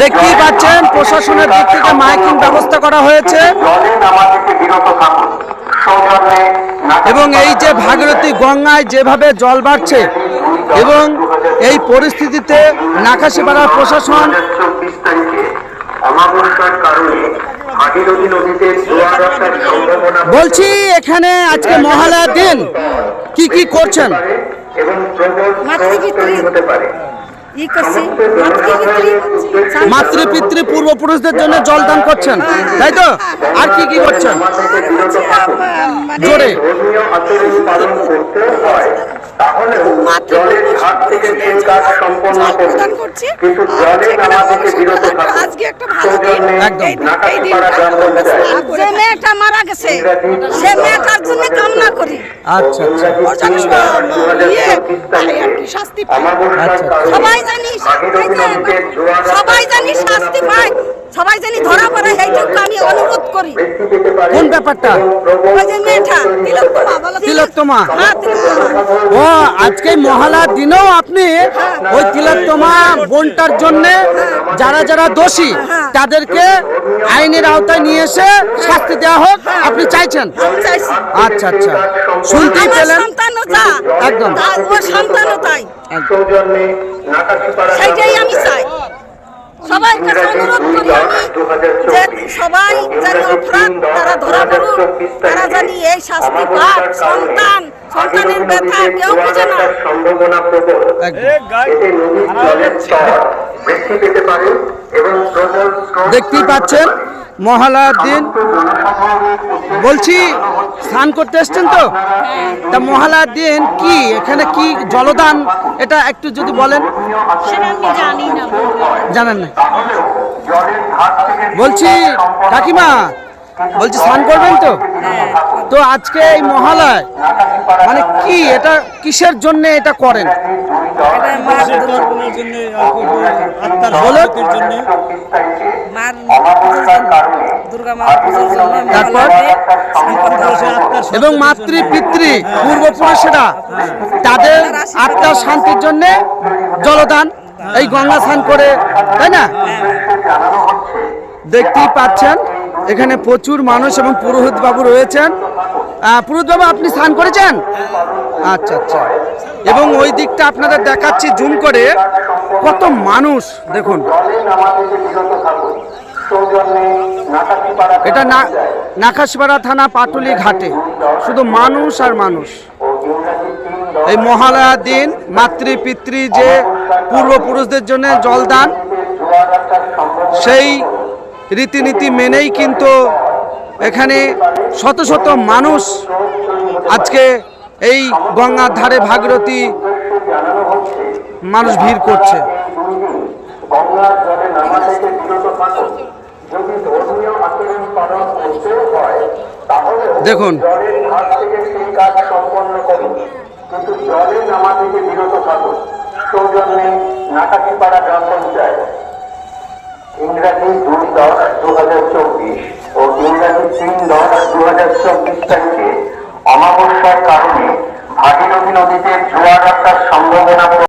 দেখতেই পাচ্ছেন প্রশাসনের দিক থেকে মাইকিং ব্যবস্থা করা হয়েছে। এবং এই যে ভাগীরথী গঙ্গায় যেভাবে জল বাড়ছে এবং এই পরিস্থিতিতে নাকাশি নাকাশিপাড়ার প্রশাসন বলছি এখানে আজকে মহালয়ার দিন। কি কি করছেন? এবং প্রবল হতে পারে। ই করছি মাতৃপিতৃ পূর্বপুরুষদের জন্য জলদান করছেন তাই তো আর কি কি করছেন মানে জোরে পালন করতে হয় জলের ঘাট কাজ সম্পন্ন করুন। কিন্তু জলে নামা থেকে আজকে একটা ভালো দিন। এই এই দিনটা যে মেয়েটা মারা গেছে সে মেয়েটার জন্য কামনা করি। আচ্ছা আচ্ছা। ওর জন্য ইয়ে, তাই আর কি শাস্তি পায়। অমাবস্যার কারণে সবাই জানি ভাগীরথী নদীতে জোয়ার সবাই জানি শাস্তি পায়। সবাই জানি ধরা পড়ে এইটুকু আমি অনুরোধ করি। কোন ব্যাপারটা? ওই যে মেয়েটা তিলোত্তমা তিলোত্তমা? হ্যাঁ ও আজকে মহালয়ার দিনেও আপনি ওই তিলোত্তমা বোনটার জন্য যারা যারা দোষী তাদেরকে আইনের আওতায় নিয়ে এসে শাস্তি দেওয়া হোক আপনি চাইছেন? আচ্ছা আচ্ছা। শুনতেই পেলেন? একদম। সন্তানও তাই। সেইটাই আমি চাই। সবাই কাছে অনুরোধ করি আমি যে সবাই জানি অপরাধ তারা ধরা পড়ুক তারা জানি এই শাস্তি পাক সন্তান সন্তানের ব্যথা কেউ বুঝে না। সম্ভাবনা প্রবল। এতে নদীর জলের স্তর বৃদ্ধি পেতে পারে এবং প্রবল দেখতেই পাচ্ছেন? মহালয়ার দিন বলছি স্নান করতে এসছেন তো? তা মহালয়ার দিন কি? এখানে কি জলদান? এটা একটু যদি বলেন। সেটা আমি জানি না। জানেন না বলছি কাকিমা বলছি স্নান করবেন তো? তো আজকে এই মহালয় মানে কি এটা কিসের জন্য এটা করেন? এবং মাতৃ পিতৃ পূর্বপুরুষেরা তাদের আত্মার শান্তির জন্য জলদান এই গঙ্গা স্নান করে তাই না? দেখতেই পাচ্ছেন এখানে প্রচুর মানুষ এবং পুরোহিত বাবু রয়েছেন। পুরোহিত বাবু, আপনি স্নান করেছেন? আচ্ছা আচ্ছা। এবং ওই দিকটা আপনাদের দেখাচ্ছি, জুম করে। কত মানুষ, দেখুন। এটা না নাকাশপাড়া থানা পাটুলি ঘাটে। শুধু মানুষ আর মানুষ। এই মহালয়ার দিন মাতৃ পিতৃ যে পূর্বপুরুষদের জন্য জলদান, সেই রীতিনীতি মেনেই কিন্তু এখানে শত শত মানুষ আজকে এই গঙ্গার ধারে ভাগীরথী মানুষ ভিড় করছে। দেখুন। কিন্তু জলে থেকে বিরত থাকুন। সৌজন্যে নাকাশিপাড়া গ্রাম পঞ্চায়েত। ইংরাজি দুই দশ দু হাজার চব্বিশ ও ইংরাজি তিন দশ দু হাজার চব্বিশ তারিখে অমাবস্যার কারণে ভাগীরথী নদীতে জোয়ার আসার সম্ভাবনা